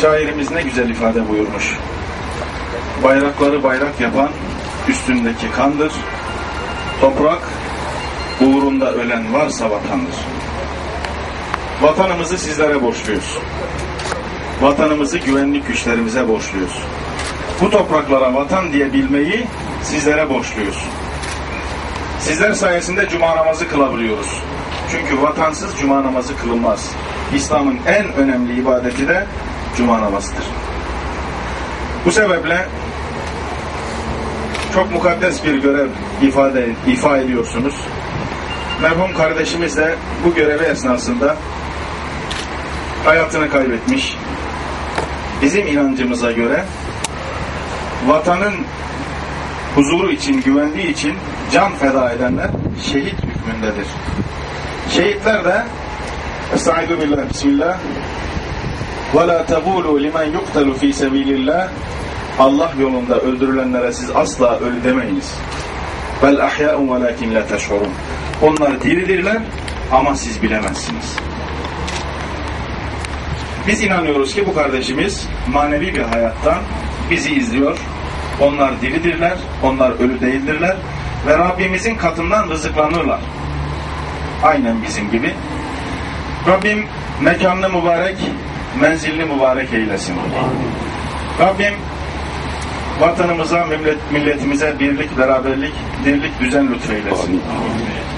Şairimiz ne güzel ifade buyurmuş. Bayrakları bayrak yapan üstündeki kandır. Toprak uğrunda ölen varsa vatandır. Vatanımızı sizlere borçluyuz. Vatanımızı güvenlik güçlerimize borçluyuz. Bu topraklara vatan diye bilmeyi sizlere borçluyuz. Sizler sayesinde cuma namazı kılabiliyoruz. Çünkü vatansız cuma namazı kılınmaz. İslam'ın en önemli ibadeti de cuma namazıdır. Bu sebeple çok mukaddes bir görev ifade ifa ediyorsunuz. Merhum kardeşimiz de bu görevi esnasında hayatını kaybetmiş. Bizim inancımıza göre vatanın huzuru için, güvenliği için can feda edenler şehit hükmündedir. Şehitler de Estaizu billah, bismillah ve la tegulu limen yuqtalu fi sabilillah. Allah yolunda öldürülenlere siz asla ölü demeyiniz. Bel ahya'un velakin la teşhurun. Onlar diridirler ama siz bilemezsiniz. Biz inanıyoruz ki bu kardeşimiz manevi bir hayattan bizi izliyor. Onlar diridirler, onlar ölü değildirler ve Rabbimizin katından rızıklanırlar. Aynen bizim gibi. Rabbim mekanını mübarek, menzilini mübarek eylesin. Rabbim vatanımıza, millet, milletimize birlik, beraberlik, dirlik, düzen lütfeylesin.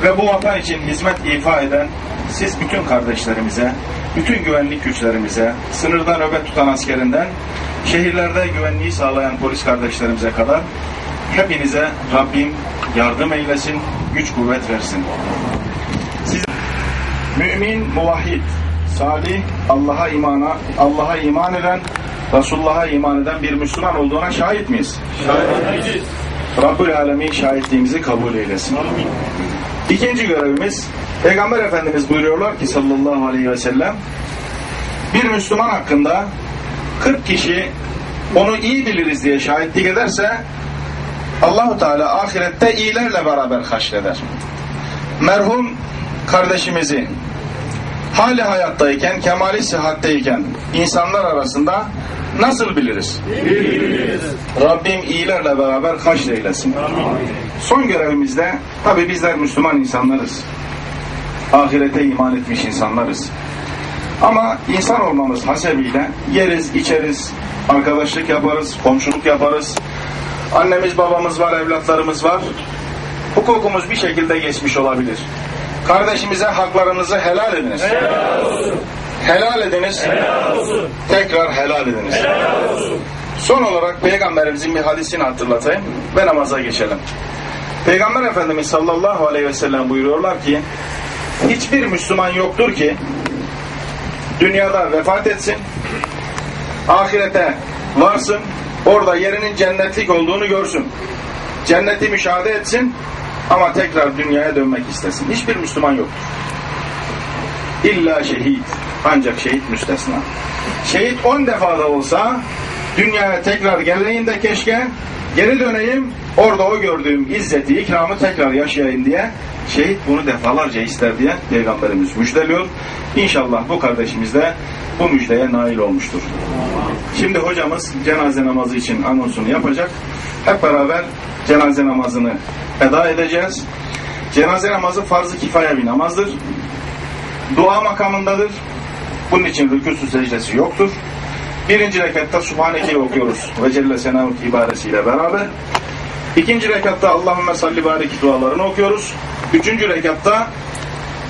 Ve bu vatan için hizmet ifa eden siz bütün kardeşlerimize, bütün güvenlik güçlerimize, sınırda nöbet tutan askerinden, şehirlerde güvenliği sağlayan polis kardeşlerimize kadar hepinize Rabbim yardım eylesin, güç kuvvet versin. Siz mümin, muvahhid, salih, Allah'a imana, Allah'a iman eden, Resulullah'a iman eden bir Müslüman olduğuna şahit miyiz? Şahit Rabbül Alemin şahitliğimizi kabul eylesin. İkinci görevimiz, Peygamber Efendimiz buyuruyorlar ki sallallahu aleyhi ve sellem, bir Müslüman hakkında 40 kişi onu iyi biliriz diye şahitlik ederse, Allahu Teala ahirette iyilerle beraber haşreder. Merhum kardeşimizi hali hayattayken, kemali sıhhatteyken insanlar arasında nasıl biliriz? Rabbim iyilerle beraber haşreylesin. Son görevimizde tabi bizler Müslüman insanlarız. Ahirete iman etmiş insanlarız. Ama insan olmamız hasebiyle yeriz, içeriz, arkadaşlık yaparız, komşuluk yaparız. Annemiz, babamız var, evlatlarımız var. Hukukumuz bir şekilde geçmiş olabilir. Kardeşimize haklarınızı helal ediniz. helal olsun. Helal ediniz. Helal olsun. Tekrar helal ediniz. Helal olsun. Son olarak Peygamberimizin bir hadisini hatırlatayım ve namaza geçelim. Peygamber Efendimiz sallallahu aleyhi ve sellem buyuruyorlar ki hiçbir Müslüman yoktur ki dünyada vefat etsin, ahirete varsın, orada yerinin cennetlik olduğunu görsün. Cenneti müşahede etsin ama tekrar dünyaya dönmek istesin. Hiçbir Müslüman yoktur. İlla şehit. Ancak şehit müstesna. Şehit on defa da olsa dünyaya tekrar geleyim de keşke geri döneyim orada o gördüğüm izzeti, ikramı tekrar yaşayayım diye şehit bunu defalarca ister diye Peygamberimiz müjdeliyor. İnşallah bu kardeşimiz de bu müjdeye nail olmuştur. Şimdi hocamız cenaze namazı için anonsunu yapacak. hep beraber cenaze namazını eda edeceğiz. Cenaze namazı farz-ı kifaya bir namazdır. Dua makamındadır. Bunun için rükûsü secdesi yoktur. Birinci rekatta Subhaneke'yi okuyoruz. Ve Celle Senavut ibaresiyle beraber. İkinci rekatta Allahümme salli barik dualarını okuyoruz. Üçüncü rekatta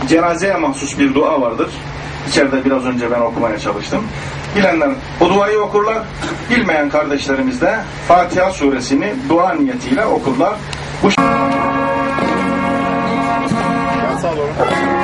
cenazeye mahsus bir dua vardır. İçeride biraz önce ben okumaya çalıştım. Bilenler o duayı okurlar. Bilmeyen kardeşlerimiz de Fatiha suresini dua niyetiyle okurlar. Bu Sağ olun.